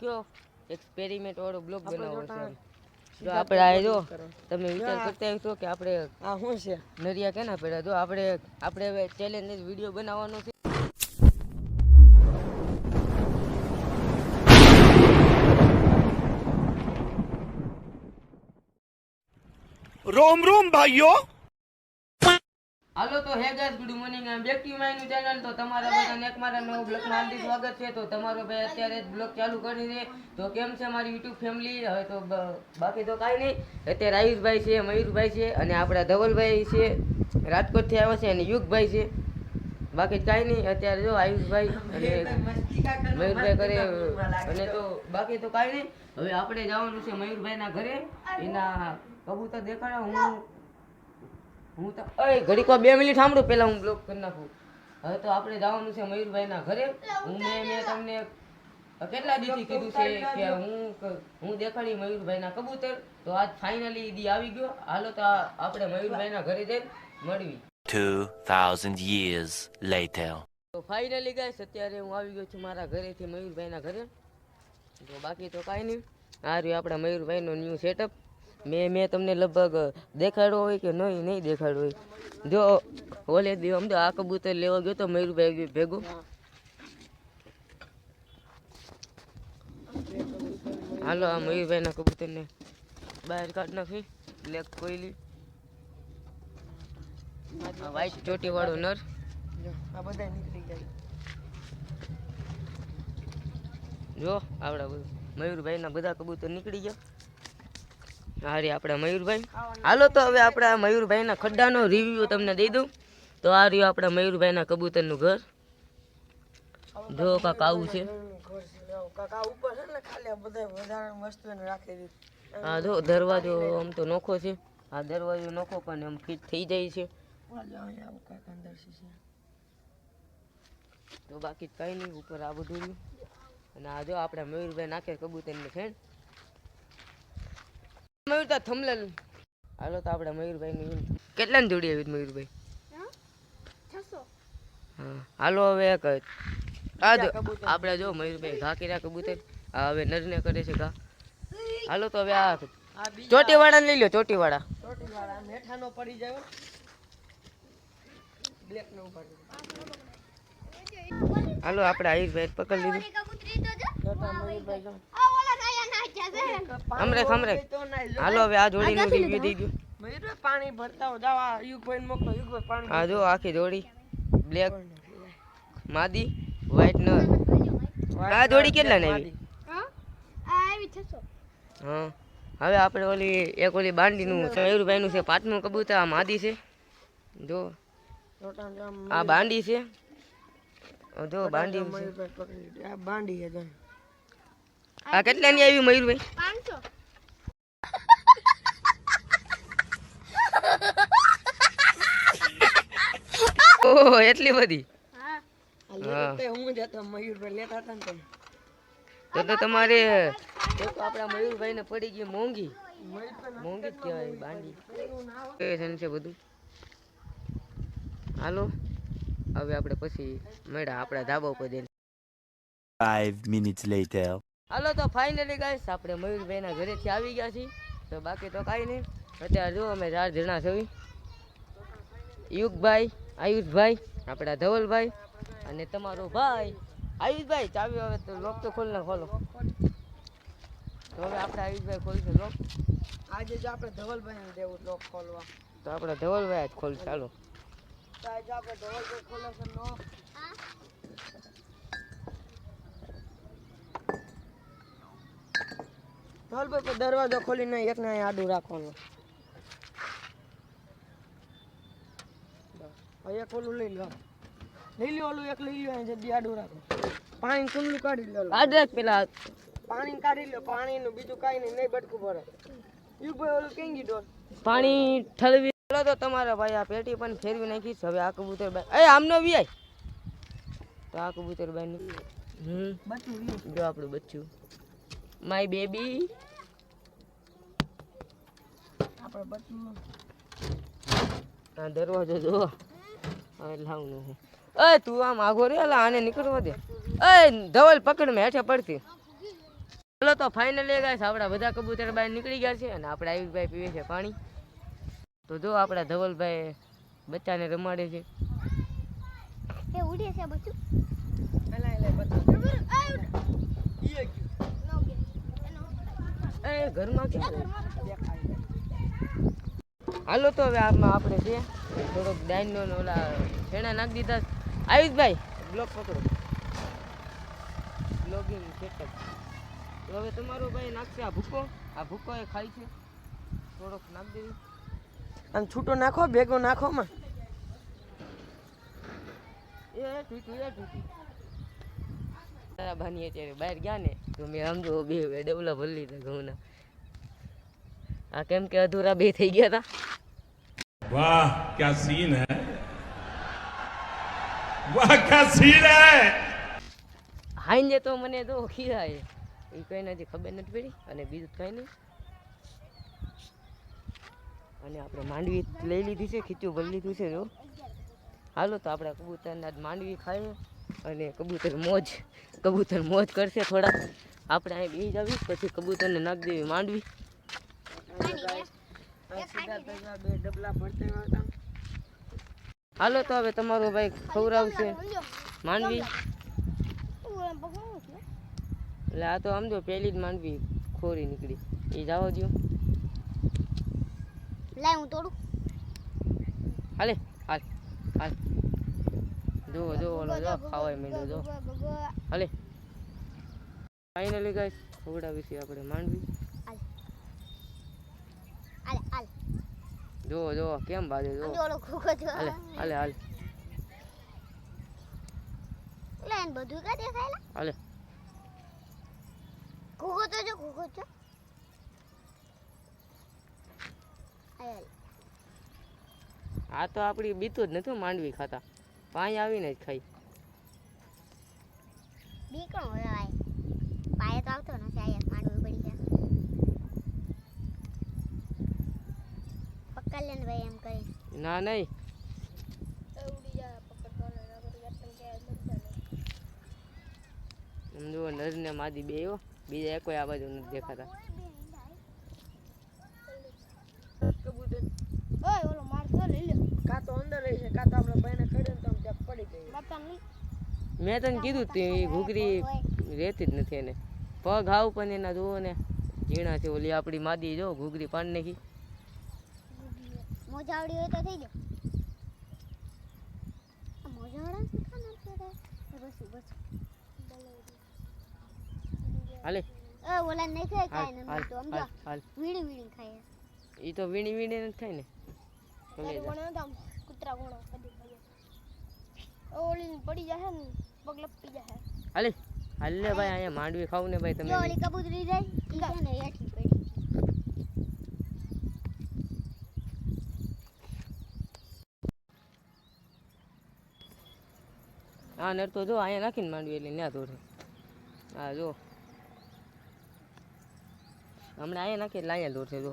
કયો એક્સપેરિમેન્ટ વાળો બ્લોગ બનાવવો છે જો આપણે આ જો તમે વિચાર કરતા હશો કે આપણે આ શું છે? નરિયા કેના પડ્યા જો આપણે આપણે હવે ચેલેન્જ વીડિયો બનાવવાનો છે. રોમ રોમ ભાઈઓ હાલો તો hey guys, good morning. I am back to my channel તો તમારા બધાને એક મારા નવો બ્લોગમાં હાર્દિક સ્વાગત છે. તો તમારો ભાઈ અત્યારે જ બ્લોગ ચાલુ કરી દે તો કેમ છે મારી યુટ્યુબ ફેમિલી હવે તો બાકી તો કાંઈ નહીં. અત્યારે આયુષભાઈ છે, મયુરભાઈ છે અને આપણા ધવલભાઈ છે. રાજકોટથી આવ્યા છે અને યુગભાઈ છે. બાકી કાંઈ નહીં, અત્યારે જો આયુષભાઈ અને મયુરભાઈ કરે અને તો બાકી તો કાંઈ નહીં. હવે આપણે જવાનું છે મયુરભાઈના ઘરે. એના કબૂતર દેખાડા. હું હું તો અરે ઘડીક બે મિનિટ સાંભળો પહેલાં હું બ્લોક કરી નાખું. હવે તો આપણે જવાનું છે મયુરભાઈના ઘરે. હું મેં મેં તમને કેટલા દિવસથી કીધું છે કે હું હું દેખાડી મયુરભાઈના કબૂતર. તો આજ ફાઇનલી દી આવી ગયો. હાલો તો આપણે મયુરભાઈના ઘરે જઈ મળવી. 2,000 years later. તો ફાઇનલી ગાઈસ અત્યારે હું આવી ગયો છું મારા ઘરેથી મયુરભાઈના ઘરે. તો બાકી તો કાંઈ નહીં. આ રહ્યું આપણા મયુરભાઈનો ન્યૂ સેટઅપ મેં મેં તમને લગભગ દેખાડ્યો હોય કે નહીં નહીં દેખાડ્યો હોય. જો ઓલે દી આમ તો આ કબૂતર લેવા ગયો તો મયુરભાઈ ભેગું. હાલો આ મયુરભાઈના કબૂતરને બહાર કાઢ નાખી. બ્લેક કોયલી. આ વ્હાઈટ ચોટીવાળો નર. જો આ બધા નીકળી ગયા. જો આપણા બધા. મયુરભાઈના બધા કબૂતર નીકળી ગયા. હારી આપણા મયુરભાઈ. હાલો તો હવે આપણા મયુરભાઈના ખડ્ડાનો રિવ્યુ તમને દઈ દઉં. તો આ રહ્યું આપણા મયુરભાઈના કબૂતરનું ઘર. જો કાક આવું છે. આ જો દરવાજો આમ તો નોખો છે. આ દરવાજો નોખો પણ આમ ફિટ થઈ જાય છે. તો બાકી કઈ નહીં, ઉપર આ બધું અને આ જો આપણા મયુરભાઈ નાખે કબૂતરની મયુરતા થમલેલ હાલો તો આપણા કેટલા કેટલાની જોડી આવી મયુરભાઈ? હાલો હવે એક આ જો આપણે જો મયુરભાઈ ઘા કર્યા કબૂતર. આ હવે નરને કરે છે ઘા. હાલો તો હવે આ ચોટી વાળા લઈ લો ચોટીવાળા. મેઠા નો પડી જાય બ્લેક નો પડી હાલો આપણે આયુષભાઈ પકડ લીધું. ના જો હાલો હવે આ જોડીનું રિવ્યુ દઈ દઉં પાણી ભરતા હો જાવ આ યુગભાઈ મોકલો યુગભાઈ પાણી આ જો આખી જોડી. બ્લેક માદી વ્હાઈટ નર આ જોડી કેટલા ને આવી હા. હવે આપણે ઓલી એક ઓલી બાંડીનું મયુરભાઈનું છે પાંચમું કબૂતર આ માદી છે. જો. આ બાંડી છે. જો બાંડી બાંડી છે જો. આ કેટલાની આવી મયુરભાઈ ઓહો એટલી બધી? આ હું. જ હતો મયુરભાઈ લેતા હતા ને તો. તો તમારે આપણા મયુરભાઈ ને પડી ગઈ મોંઘી. મોંઘી જ કહેવાય બાંડી. છે બધું. હાલો હવે આપણે પછી મળ્યા આપણા ધાબા ઉપર જઈને. Five minutes later. હાલો તો ફાઇનલી ગાઈસ આપણે મયુરભાઈના ઘરેથી આવી ગયા છીએ. તો બાકી તો કાંઈ નહીં. અત્યારે જો અમે ચાર જણા છીએ. યુગભાઈ આયુષભાઈ આપણા ધવલભાઈ અને તમારો ભાઈ. આયુષભાઈ ચાવી હવે તો લોક તો ખોલ ના ખોલો. તો હવે આપણે આયુષભાઈ ખોલશું લોક આજે જો આપણે ધવલભાઈ ને દેવું લોક ખોલવા. તો આપણે ધવલભાઈ જ ખોલ ચાલો. તો આજે આપણે ધવલભાઈ ખોલે છે લોક ધવલભાઈ તો દરવાજો ખોલીને એક ને આડું રાખવાનું. એક ઓલું લઈ લો. લઈ લો ઓલું એક લઈ લો અહીં જલ્દી આડું રાખો. પાણી કુંડલું કાઢી લો આજ પેલા પાણી કાઢી લો પાણીનું બીજું કાંઈ નહીં નહીં બટકું ભરે. યુગભાઈ ઓલું કેંગી ડોલ. પાણી ઠલવી ચાલો તો તમારા ભાઈ આ પેટી પણ ફેરવી નાખીશ હવે આ કબૂતર ભાઈ એ આમનો વીઆઈ તો આ કબૂતર બાઈ હમ. જો આપણું બચ્ચું. માય બેબી આપણે બચું આ દરવાજો જો હવે લાવનું છે. એ તું આમ આગો રે અલા આને નીકળવા દે. એ ધવલ પકડ મેં હેઠે પડતી. ચલો તો ફાઇનલી ગાઈસ આપણા બધા કબૂતર બહાર નીકળી ગયા છે અને આપણે આયુષભાઈ પીવે છે પાણી. તો જો આપણા ધવલભાઈ બચ્ચાને રમાડે છે. એ ઉડે છે બચ્ચું એલા એલા ગયું ઘરમાં હાલો તો હવે આમાં આપણે છે, થોડોક ડાઈનનો ઓલા છેણા નાખી દીધા. આયુષભાઈ બ્લોક પકડો. Blogging setup. તો હવે તમારો ભાઈ નાખશે આ ભૂકો. આ ભૂકો એ ખાય છે. થોડોક નાખી દેવી આમ છૂટો નાખો, ભેગો નાખો માં એ એ એ તૂટી બની અત્યારે બહાર ગયા ને તો મેં આમ જો બે ડબલા ભરી લીધા ઘઉંના. આ કેમ કે અધૂરા બે થઈ ગયા હતા વાહ ક્યા સીન હે? વાહ ક્યા સીન હે? હાઈને તો મને તો ખીરા એ કઈ નથી ખબર નથી પડી અને બીજું કઈ નહીં. અને આપણે માંડવી લઈ લીધી છે ખીચું ભરી લીધું છે જો. હાલો તો આપણા કબૂતરના માંડવી ખાઈએ અને કબૂતર મોજ કબૂતર મોજ કરશે થોડા. આપણે અહીં બેસી આવી પછી કબૂતરને નાખી દેવી માંડવી. બે હાલો તો હવે તમારો ભાઈ ખવડાવશે. માંડવી. એટલે આ તો સમજો પહેલી જ માંડવી ખોરી નીકળી. એ જવા દો લાય હું તોડું. હાલે હાલ હાલ. જો જો ઓલો જો ખાવાય મેં જો. હાલે. ફાઇનલી ગાઈસ ખવડાવી છે આપણે માંડવી જો જો કેમ બાજે જો હાલે હાલે હાલે. લે બધું કા દેખાય હાલે. ખોખો તો જો આ તો આપણી બીતું જ નથી માંડવી ખાતા. પાણી આવીને જ ખાઈ. બીકણો હોય પાયે તો આવતો નથી આયા માંડવું પડી ગયા. પકડ લે ભાઈ એમ કરી. ના નહીં. સમજો નર ને માદી બે હો. બીજા કોઈ આ બાજુ નથી દેખાતા. કબૂતર. ઓય ઓલો મારતો લઈ લે કાં તો અંદર રહી છે કા તો આપણે ભાઈને ખડે તો મેં તને કીધું તું એ ઘૂઘરી રહેતી જ નથી એને. પગ આવ પણ એના જુઓ ને ઝીણા છે ઓલી આપણી માદી જો ઘૂઘરી પાડ નાખી. મોજાવડી હોય તો થઈ જાય મોજાવડા બસ બસ. હાલે. ઓલા ખાય ખાય તો સમજો. ખાય વીણી વીણી નથી થાય ને. કુતરા કૂતરા ગુણો ઓલી પડી ને પગ હાલે હાલ ભાઈ અહીંયા માંડવી ખાવ ને ભાઈ તમે ઓલી કબૂતરી જાય ઈ છે ને હેઠી પડી. હા નર તો જો અહીંયા નાખીને માંડવી એટલે ન્યા દોરે હા જો. હમણાં અહીંયા નાખીએ એટલે અહીંયા દોરશે જો.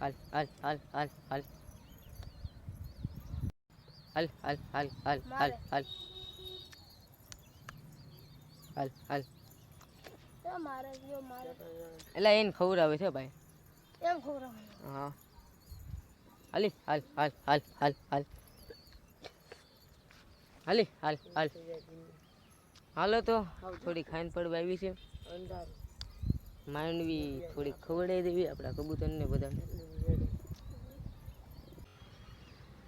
હાલ હાલ હાલ હાલ હાલ હાલ હાલ હાલ હાલ હાલ હાલ હાલ હાલ મારે જો મારે એટલે એને ખવડાવે છે ભાઈ એમ ખવડાવવાનું હા હાલી હાલ હાલ હાલ હાલ હાલ હાલી હાલ હાલ હાલો તો થોડી ખાઈને પડવા આવી છે અંધારું માંડવી, થોડી ખવડાવી દેવી, આપણા કબૂતરને બધા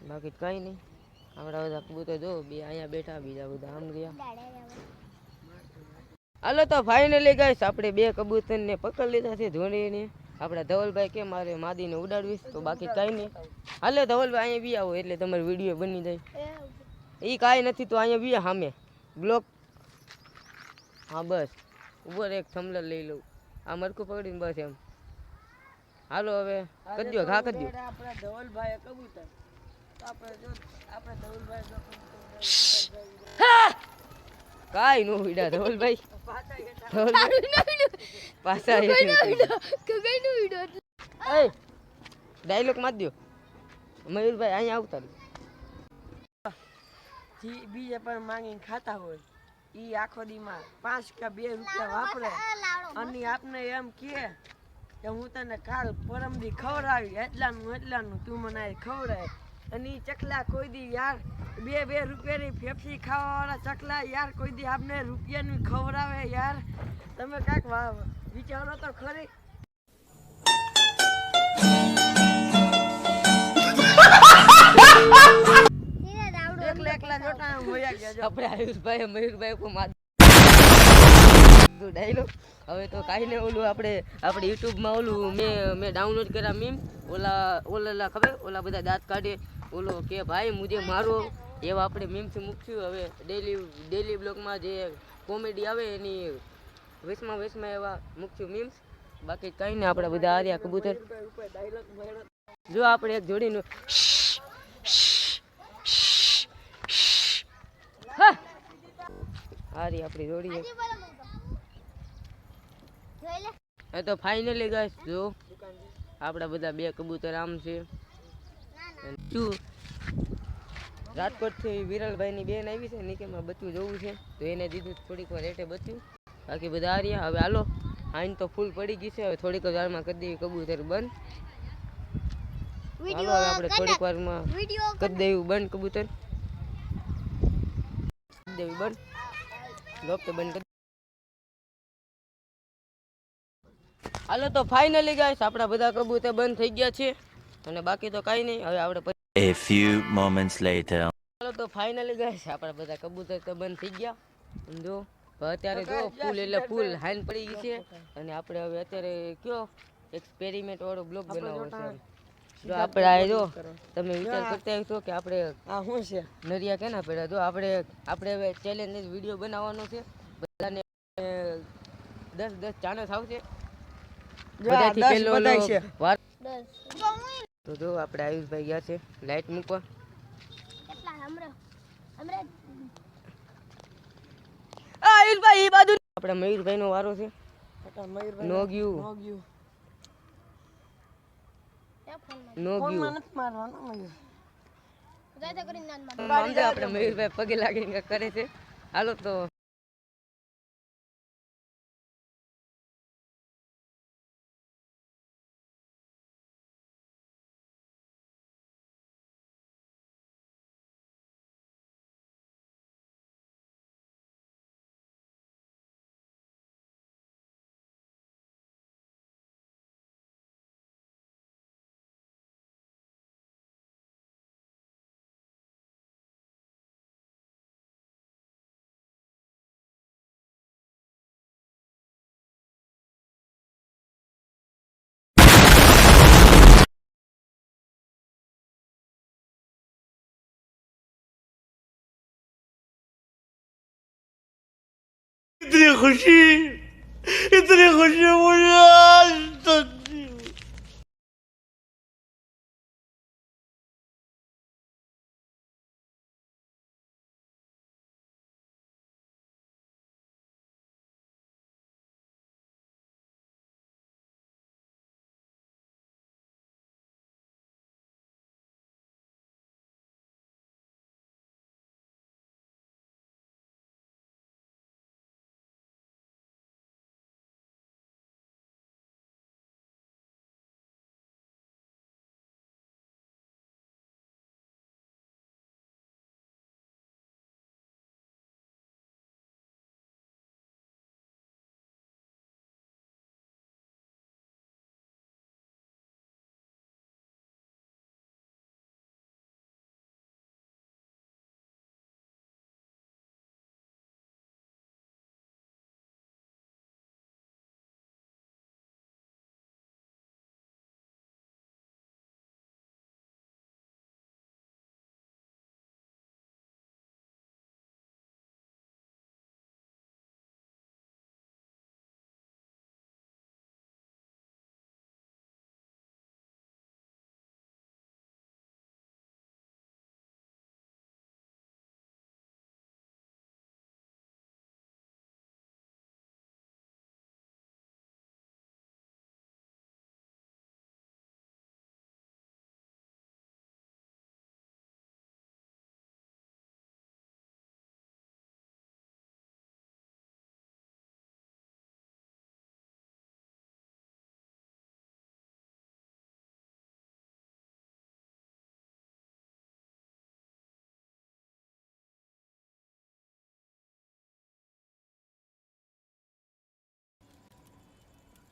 બાકી કઈ નહીં. આપણા બધા કબૂતર જો, બે અહીંયા બેઠા, બીજા બધા આમ ગયા. હાલો તો ફાઇનલી ગાઈસ આપણે બે કબૂતરને પકડી લીધા છે જોડીને આપણા ધવલભાઈ કે મારે માદીને ઉડાડવીશ તો બાકી કાંઈ નહીં. હાલે ધવલભાઈ, અહીંયા બી આવો, એટલે તમારો વીડિયો બની જાય. એ કાંઈ નથી, તો અહીંયા બી સામે. બ્લોક હા, બસ. ઉપર એક થમલર લઈ લઉં. આ મરકું પકડીને બસ એમ. હાલો હવે કરી દો ઘા કરી દો આપણા ધવલભાઈ કબૂતર. આપણે જો આપણે ધવલભાઈ કાંઈ નો ઉડ્યા ધવલભાઈ. પાછા ડાયલોગ માર દો મયુરભાઈ અહીંયા આવતા બીજે પણ માંગીને ખાતા હોય. ઈ આખો દીમાં પાંચ કે બે રૂપિયા વાપરે. અને આપને એમ કે કે હું તને કાલ પરમ દી ખવડાવી એટલાનું એટલાનું તું મને ખવડાય. અને ઈ ચકલા કોઈ દી યાર બે બે રૂપિયાની ફેફસી ખાવાવાળા ચકલા યાર કોઈ દી આપને રૂપિયાની ખવડાવે યાર. તમે કાંઈક વિચારો તો ખરી. એકલા જોટા હોયા ગયા જો. આપણે આયુષભાઈ મયુરભાઈ કો માં ડાયલોગ હવે તો કાંઈ નહીં ઓલું આપણે આપણે યુટ્યુબમાં ઓલું મેં મેં ડાઉનલોડ કર્યા મીમ ઓલા ઓલા ખબર? ઓલા બધા દાંત કાઢે. ઓલો કે ભાઈ મુજે મારો એવા આપણે મીમ્સ મૂક્યું. હવે ડેલી ડેલી બ્લોગમાં જે કોમેડી આવે એની વેસમાં વેસમાં એવા મૂક્યું મીમ્સ બાકી કંઈ નહીં આપણે બધા આર્યા કબૂતર. જો આપણે એક જોડીનું હારી આપણી લે. એ તો ફાઇનલી ગાઈસ જો. આપણા બધા બે કબૂતર આમ છે. શું રાજકોટથી વિરલભાઈની બેન આવી છે નિકેમાં બચ્યું જોવું છે. તો એને દીધું થોડીક વાર રેટે બચ્યું બાકી બધા આ રહ્યા હવે હાલો આઈન તો ફૂલ પડી ગઈ છે. હવે થોડીક વારમાં કરી દેવી કબૂતર બંધ. હાલો હવે આપણે થોડીક વારમાં કરી દેવું બંધ કબૂતર. દેવી બંધ. લોક તો બંધ કરી હાલો તો ફાઇનલી ગાઈસ આપણા બધા કબૂતર બંધ થઈ ગયા છે અને બાકી તો કાંઈ નહીં હવે આપણે A few moments later. હાલો તો ફાઇનલી ગાઈસ આપણા બધા કબૂતર તો બંધ થઈ ગયા જો અત્યારે જો ફૂલ એટલે ફૂલ હાઈન પડી ગઈ છે અને આપણે હવે અત્યારે કયો એક્સપેરિમેન્ટ વાળો બ્લોક બનાવવો છે. જો આપણે આ જો તમે વિચાર કરતા હશો કે આપણે આ શું છે. નરિયા કેના પડ્યા? જો આપણે આપણે હવે ચેલેન્જ વીડિયો બનાવવાનો છે. બધાને દસ દસ ચાનસ આવશે. બધાથી પહેલો વાર તો જો આપણે આયુષભાઈ ગયા છે લાઈટ મૂકવા. આયુષભાઈ એ બાજુ આપણા મયુરભાઈ નો વારો છે. કાકા મયુરભાઈ નો ગયું. નથી મારવાનો મયુર આપણે મયુરભાઈ પગે લાગીને કરે છે. હાલો તો इतनी खुशी इतनी खुशी मुझे आज तक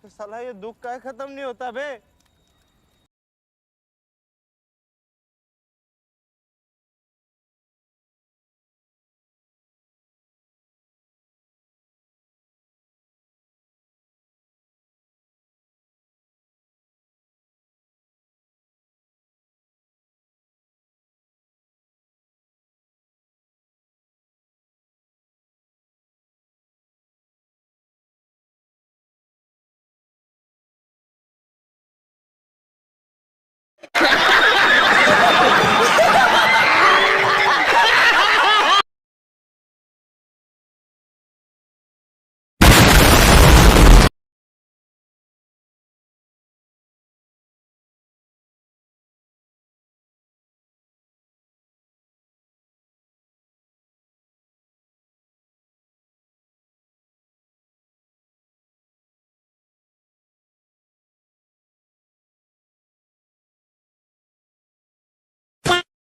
साला ये दुख का खत्म नहीं होता बे